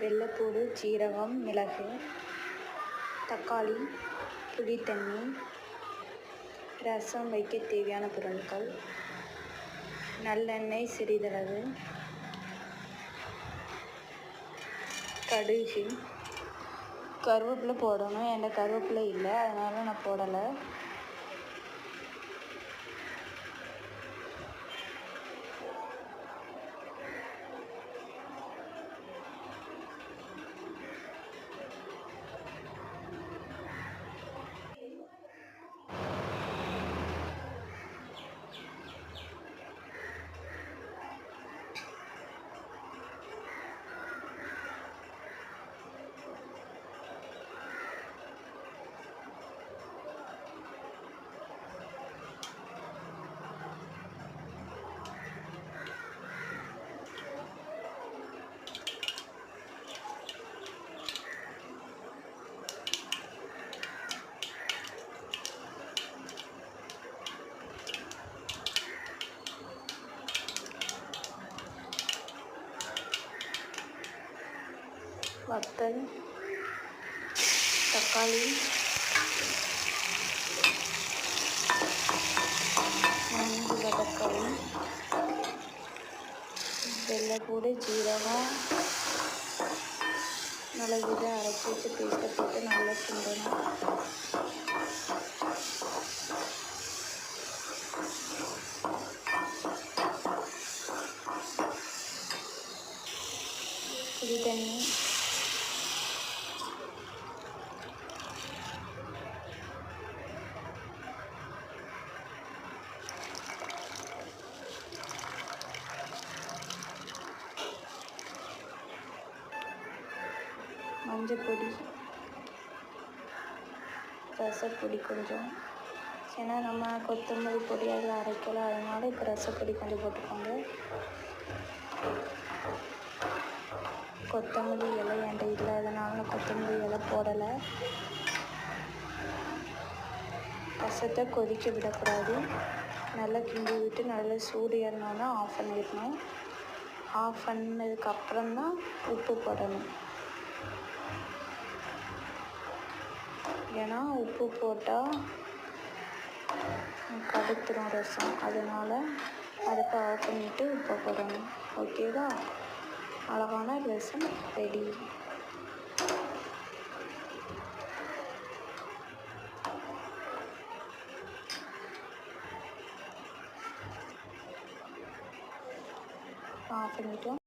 வெள்ளைப்பூடு சீரகம் மிளகு தக்காளி புளித்தண்ணி ரசம் வைக்க தேவையான பொருட்கள் நல்லெண்ணெய் சிறிதளவு கடுகு. கருவேப்பிலை போடணும். என்கிட்ட கருவேப்பிலை இல்லை. அதனால் நான் போடலை. வத்தல் தக்காளி நன்கு வதக்கவும் வெள்ளைப்பூடு ஜீரகம் நல்லா இதை அரைச்சி வச்சு பேஸ்ட்டை போட்டு நல்லா கிண்டணும். புளி தண்ணி. மஞ்சப்பொடி ரசப்பொடி கொஞ்சம். ஏன்னா நம்ம கொத்தமல்லி பொடி அதில் அரைக்கலை அதனால இப்போ ரசப்பொடி கொஞ்சம் போட்டுக்கோங்க. கொத்தமல்லி இலை என்கிட்ட இல்லை அதனால நான் கொத்தமல்லி இலை போடலை. ரசத்தை கொதிக்க விடக்கூடாது. நல்லா கிண்டி விட்டு நல்லா சூடு ஏறினோன்னா ஆஃப் பண்ணிடணும். ஆஃப் பண்ணதுக்கப்புறம் தான் உப்பு போடணும். ஏன்னா உப்பு போட்டால் கடுத்துரும் ரசம். அதனால் அடுப்பை ஆஃப் பண்ணிவிட்டு உப்பு போடணும். ஓகேவா அழகான ரசம் ரெடி ஆஃப் பண்ணிட்டோம்.